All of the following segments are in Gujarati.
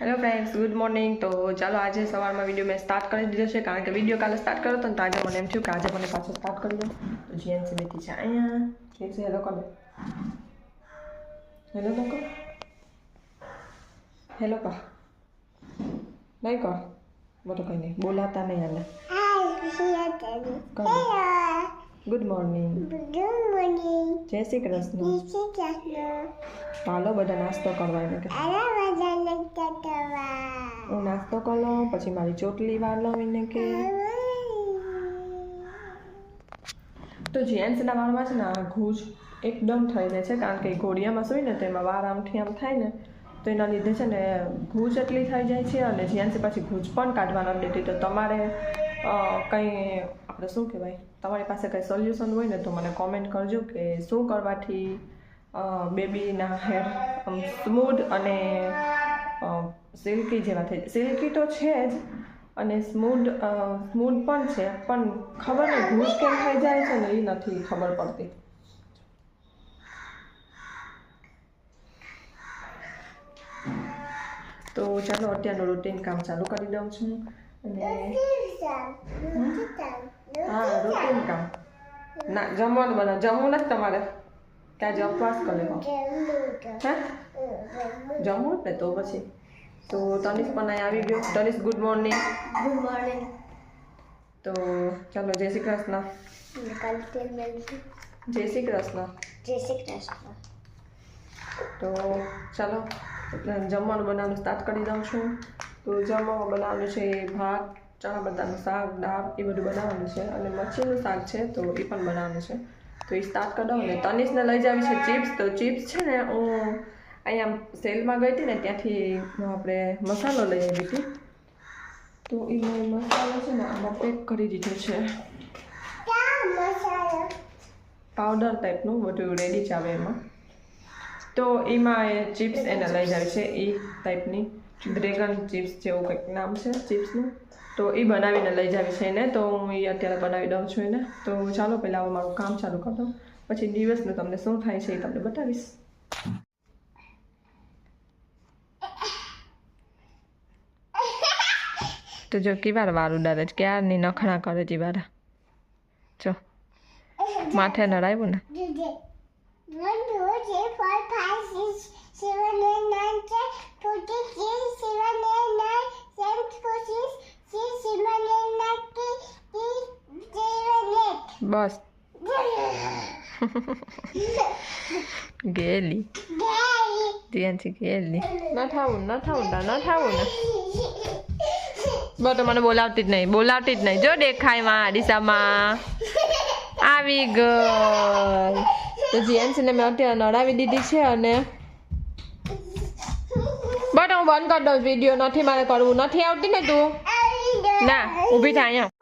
હેલો ફ્રેન્ડ્સ ગુડ મોર્નિંગ તો ચાલો આજે સવારમાં વીડિયો મેં સ્ટાર્ટ કરી દીધો છે કારણ કે વીડિયો કાલે સ્ટાર્ટ કર્યો હતો ને તો આજે મને એમ થયું કે આજે મને પાછો સ્ટાર્ટ કરી દો. તો જીએનસી બેઠી છે અહીંયા. જીએનસી હેલો કરો હેલો તો કહો હેલો કહો નહીં કહો બોલો કંઈ નહીં. બોલાતા નહીં આને. કહો ગુડ મોર્નિંગ જય શ્રી કૃષ્ણ ચાલો બધા નાસ્તો કરવા એને કરવા. હું નાસ્તો કરી લઉં પછી મારી ચોટલી વાર લઉં એને કે. તો જેન્ટ્સના વાળમાં છે ને આ ઘૂંચ એકદમ થઈ જાય છે કારણ કે ઘોડિયામાં સુઈ ને તો એમાં વાર આમથી આમ થાય ને તો એના લીધે છે ને ઘૂંચ એટલી થઈ જાય છે અને જીએનસી પછી ઘૂંચ પણ કાઢવા નથી. દેતી તો તમારે કંઈ આપણે શું કહેવાય? તમારી પાસે કંઈ સોલ્યુશન હોય ને તો મને કોમેન્ટ કરજો કે શું કરવાથી બેબીના હેર સ્મૂધ અને સિલ્કી જેવા થઈ સિલ્કી તો છે જ અને સ્મૂધ સ્મૂધ પણ છે, પણ ખબર નહીં ઘૂસ કેમ થઈ જાય છે ને એ નથી ખબર પડતી. તો ચાલો અત્યારનું રૂટીન કામ ચાલુ કરી દઉં છું. અને હા રૂટીન કામ ના જમવાનું બનાવ. જમવું નથી તમારે? ત્યાં આજે ઉપવાસ કરે હે? જમવું ને તો પછી. તો તનિષ પણ અહીં આવી ગયો. Tanish good morning good morning તો ચાલો જય શ્રી કૃષ્ણ. જય શ્રી કૃષ્ણ. જય શ્રી કૃષ્ણ. તો ચાલો જમવાનું બનાવવાનું સ્ટાર્ટ કરી દઉં છું. તો જમવામાં બનાવવાનું છે ભાત ચણા બટાનું શાક, દાળ એ બધું બનાવવાનું છે અને મચ્છીનું શાક છે તો એ પણ બનાવવાનું છે. તો એ સ્ટાર્ટ કરી ને તનિષને લઈ જાવી છે ચિપ્સ તો ચિપ્સ છે ને હું અહીંયા સેલમાં ગઈ હતી ને ત્યાંથી આપણે મસાલો લઈ આવી હતી. તો એ મસાલો છે ને આમાં પેક કરી દીધો છે. પાવડર ટાઈપનું બધું રેડી જ આવે એમાં. તો એમાં એ ચિપ્સ એને લઈ જાય છે. એ ટાઈપની ડ્રેગન ચિપ્સ જેવું કંઈક નામ છે ચિપ્સનું તો એ બનાવીને લઈ જાવી છે એને તો હું એ અત્યારે બનાવી દઉં છું એને તો ચાલો પહેલાં હું મારું કામ ચાલુ કરી દઉં પછી દિવસનું તમને શું થાય છે એ તમને બતાવીશ તો જો કેવાર વાર ઉડાડે છે ક્યારની નખણા કરે છે વારા જો માથે નડાવ્યું ને બસ. ગેલી. ત્યાંથી ગેલી. ન થાવું ન થાવું ન થાવું ને. બસ મને બોલાવતી જ નહીં બોલાવતી જ નહીં. જો દેખાયમાં ડીસામાં આવી ગઈ. તો જીએનસીને મેં અત્યારે નડાવી દીધી છે અને બટ હું બંધ કરી દઉં વીડિયો નથી મારે કરવું નથી આવતી ને તું. ના ઊભી થાય અહીંયા.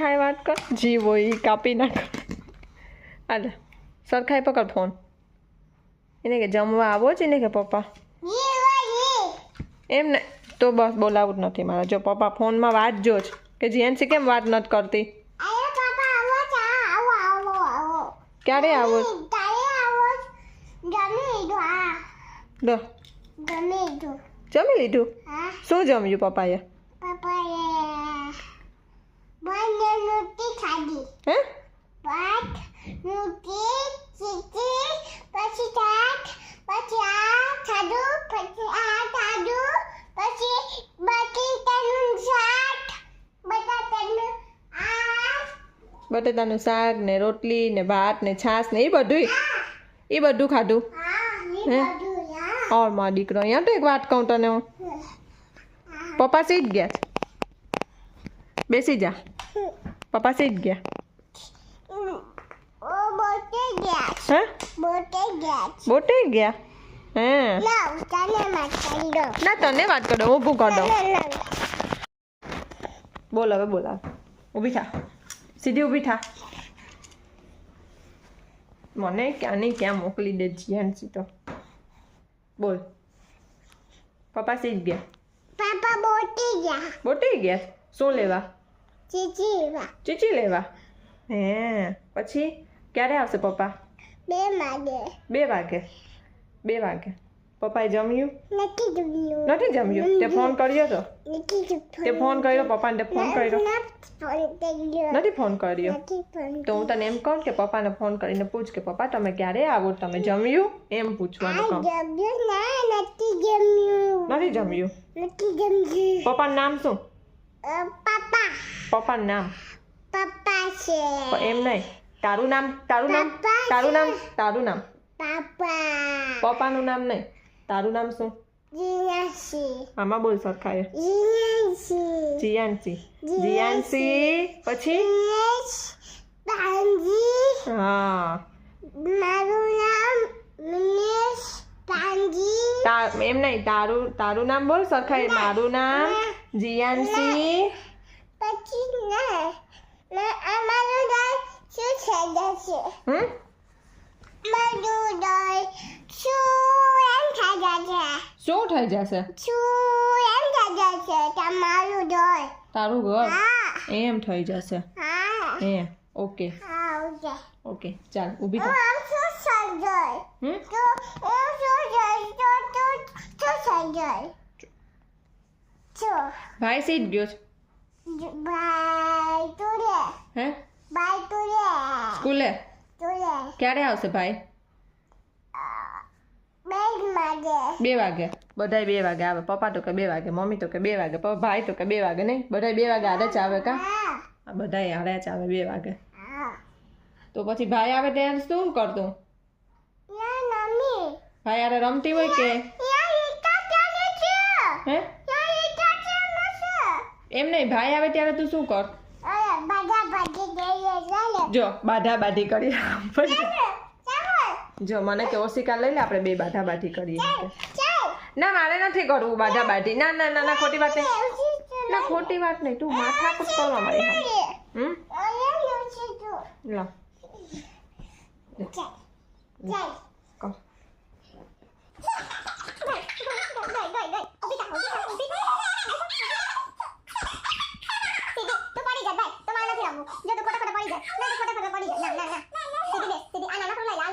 સરખાઈ વાત કર. જીવો એ કાપી નાખ. હાલે સરખાઈ પકડ ફોન એને કે જમવા આવો છે ને કે પપ્પા. એમ ને તો બસ બોલાવું જ નથી મારા. જો પપ્પા ફોનમાં વાત જો જ કે જીએનસી કેમ વાત નથી કરતી. ક્યારે આવો. જમી લીધું. શું જમ્યું પપ્પાએ Banyak nuti tadi. હે nuti, cici, pasti tat, pasti a, tadu, pasti a, tadu, pasti bati tanun sat, bata tanun a. બટેટાનું શાક ને રોટલી ને ભાત ને છાશ ને એ બધું એ બધું ખાધું Ah, Eh? ya. ઓર મારો દીકરો અહીંયા તો એક વાત કહું તને હું પપ્પા સીટ ગયા બેસી જા પપ્પા સીટ ગયા. બોટે ગયા હે Nah, tanya makan dong. ના તને વાત કરો ઊભું કર દઉં Nah, nah. બોલ હવે બોલ ઊભી થા સીધી ઊભી થા મને ક્યાં નહીં ક્યાં મોકલી દે જીયાનસી તો બોલ પપ્પા સીધ ગયા પાપા બોટી ગયા બોટી ગયા શું લેવા ચીચીવા ચીચી લેવા? હે પછી ક્યારે આવશે પપ્પા? બે વાગે. બે વાગે? બે વાગે. પપ્પાએ જમ્યું? નથી જમ્યું. નથી જમ્યું? તે ફોન કર્યો તો? તે ફોન કર્યો પપ્પાને તે ફોન કર્યો. નથી ફોન કર્યો. તો હું તને એમ કહું કે પપ્પાને ફોન કરીને પૂછ કે પપ્પા તમે ક્યારે આવો? તમે જમ્યું? એમ પૂછવાનું કહું. નથી જમ્યું. નથી જમ્યું? નથી જમ્યું. પપ્પાનું નામ શું? અ, પાપા પપ્પાનું નામ? પપ્પા છે. એમ નહીં. તારું નામ? તારું નામ? તારું નામ? તારું નામ? પાપા પપ્પાનું નામ નહીં. તારું નામ શું? આમાં બોલ સરખાએ જીયાનસી. જીયાનસી. પછી? હા. મારું નામ મિનેશ પાંજી તાર એમ નહીં. તારું તારું નામ બોલ સરખાએ મારું નામ જીયાનસી પછી ના ના અમારું નામ શું થઈ જશે હમ મારું નામ શું એમ થઈ જશે શું થઈ જશે શું એમ થઈ જશે તમારું નામ તારું ઘર હા એમ થઈ જશે હા એ ઓકે હા ઓકે ઓકે ચાલ ઊભી હું થા આમ શું સર્જાય હમ તો હું શું જાય તો તો શું સર્જાય ભાઈ સીટ ગયો છે. ભાઈ તુરે હે? ભાઈ તુરે સ્કૂલે? તુરે ક્યારે આવશે ભાઈ? બે વાગે. બધાય બે વાગે આવે. પપ્પા તો કે બે વાગે મમ્મી તો કે બે વાગે ભાઈ તો કે બે વાગે નહીં. બધાય બે વાગે આડે જ આવે કા? બધાય આડે જ આવે બે વાગે. તો પછી ભાઈ આવે ત્યારે શું કરતું? ભાઈ આરે રમતી હોય કે? હે? એમ નહીં ભાઈ આવે ત્યારે તું શું કર? જો બાધા બાધી કરી જો મને કે ઓશિકા લઈ લે આપણે બે બાધા બાધી કરીએ ના મારે નથી કરવું બાધા બાધી. ના ના ના ના ખોટી વાત નહીં. ના ખોટી વાત નહીં. તું માથા કુટ કરવા મારી હા હમ અરે ઉસી તો લા ચાલ ચાલ કર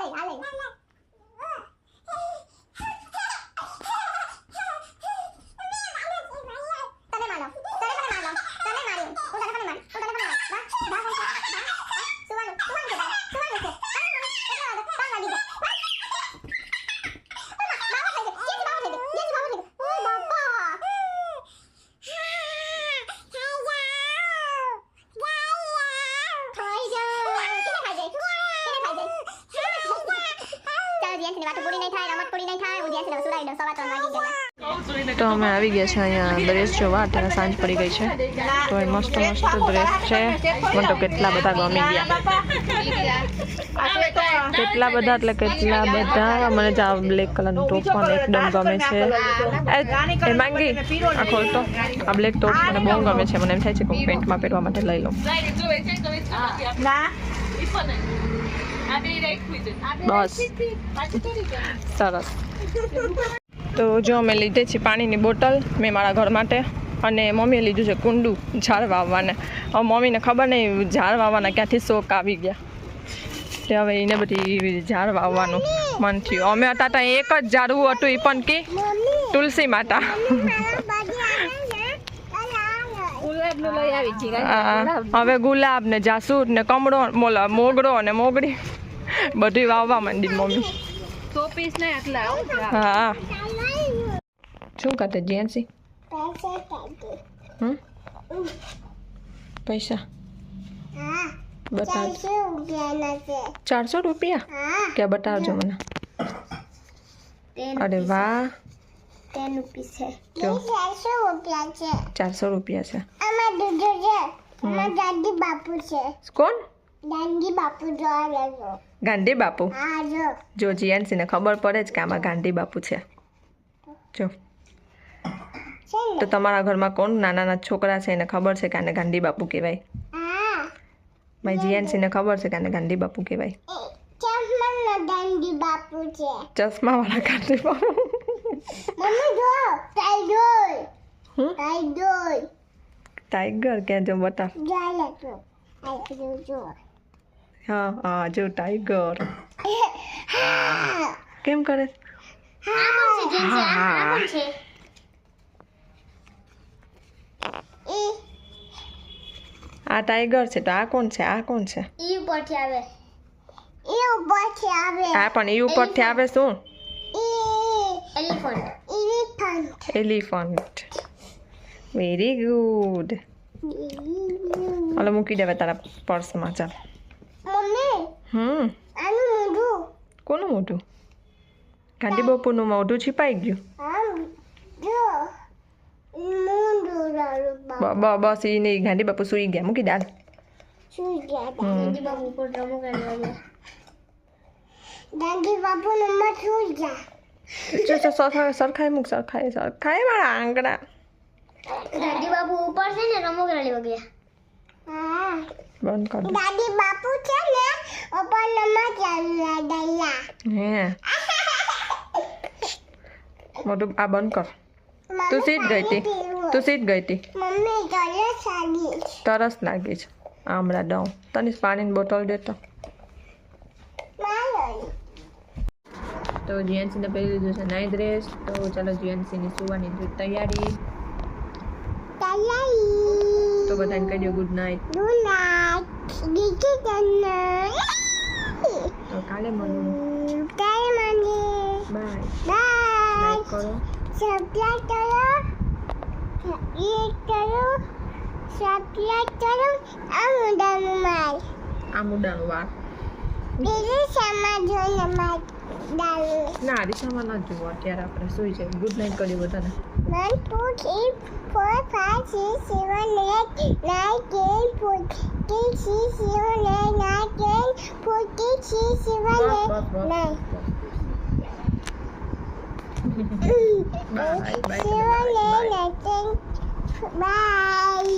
તો અમે આવી ગયા છે અહીંયા ડ્રેસ જોવા, અત્યારે સાંજ પડી ગઈ છે. તો એ મસ્ત મસ્ત ડ્રેસ છે. મને તો કેટલા બધા ગમી ગયા. કેટલા બધા એટલે કેટલા બધા. મને જ આ બ્લેક કલરનું ટોપ પણ એકદમ ગમે છે. એ- માંગી, આ ખોલતો. આ બ્લેક ટોપ મને બહુ ગમે છે. મને એમ થાય છે કે હું પેન્ટમાં પહેરવા માટે લઈ લઉં. બસ. સરસ. તો જો અમે લીધે છે પાણીની બોટલ મેં મારા ઘર માટે અને મમ્મીએ લીધું છે કુંડું ઝાડ વાવવાને હવે મમ્મીને ખબર નહીં ઝાડ વાવવાના ક્યાંથી શોખ આવી ગયા. તે હવે એને બધી ઝાડ વાવવાનું મન થયું. અમે હતા ત્યાં એક જ ઝાડવું હતું એ પણ કે? તુલસી માતા. હવે ગુલાબ ને જાસૂદ ને કમળો મોલા મોગરો ને મોગરી. બધી વાવવા માંડી મમ્મી હા. શું કરતા જેન્સી પૈસા? બતાવ ચારસો રૂપિયા? ક્યાં બતાવજો મને. અરે વાહ. ચારસો રૂપિયા છે. કોણ? દાદી બાપુ જોવા ગાંધી બાપુ? હા જો. જો જીએનસીને ખબર પડે જ કે આમાં ગાંધી બાપુ છે. જો. તો તમારા ઘરમાં કોણ નાના નાના છોકરા છે એને ખબર છે કે આને ગાંધી બાપુ કહેવાય? હા. મારી જીએનસીને ખબર છે કે આને ગાંધી બાપુ કહેવાય? ચશ્મા વાળા બાપુ છે. ચશ્માવાળા ગાંધી બાપુ? મમ્મી જો. ટાઈગર. ટાઈગર. ટાઈગર ક્યાં જો બતા જો. હા હા જો ટાઈગર કેમ કરે? હા હા. આ ટાઈગર છે તો આ કોણ છે? આ કોણ છે? ઈ ઉપરથી આવે. ઈ ઉપરથી આવે. આ પણ એ ઉપરથી આવે શું? Elephant. Elephant elephant very good હાલો મૂકી દેવા તારા પર્સમાં ચાલ. હમ આનું મોઢું કોનું મોઢું ગાંધી બાપુનું મોઢું છીપાઈ ગયું આમ જો મોઢું રાડું બ- બ- બસ એ નહીં ગાંધી બાપુ સૂઈ ગયા મૂકી દાલ સુઈ ગયા હમ. દાદી બાપુ ઉપર રમો કરવા દાદી બાપુ નંબર સુઈ ગયા જો જો સરખાય સરખાય મૂક સરખાય સરખાય મારા આંગળા દાદી બાપુ ઉપર છે ને રમો કરાવી ગયા હા બંધ કર દાદી બાપુ છે ને ઉપર નમા ચાલુ દયા હે. મોટું આ બંધ કર. તું સીટ ગઈ હતી. તું સીટ ગઈ હતી. મમ્મી તરસ લાગી તરસ લાગી છે. આમળા હમણાં દઉં. તને પાણીની બોટલ દેતો. તો જીએનસીને પહેરી લીધું છે. નાઇટ ડ્રેસ તો ચાલો જીએનસીની સુવાની તૈયારી. તો બધાને કહી દો ગુડ નાઇટ દુનાટ દીકી તને તો કાલે મળું કાય મને બાય બાય લાઈક કરો સબસ્ક્રાઇબ કરો લાઈક કરો સબસ્ક્રાઇબ કરો આ મુદ્દાનું માલ આ મુદ્દાનું વાર બીજું સમાજ જોઈને માલ ડાલું ના દિશામાં ના જુઓ અત્યારે આપણે સુઈ જાય ગુડ નાઇટ કર્યું બધાને six, seven, eight, nine, ten, forty, six, seven, eight, nine, ten, forty, six, seven, બસ eight, બસ બસ nine. Bye bye Seven, eight, nine, ten. Bye.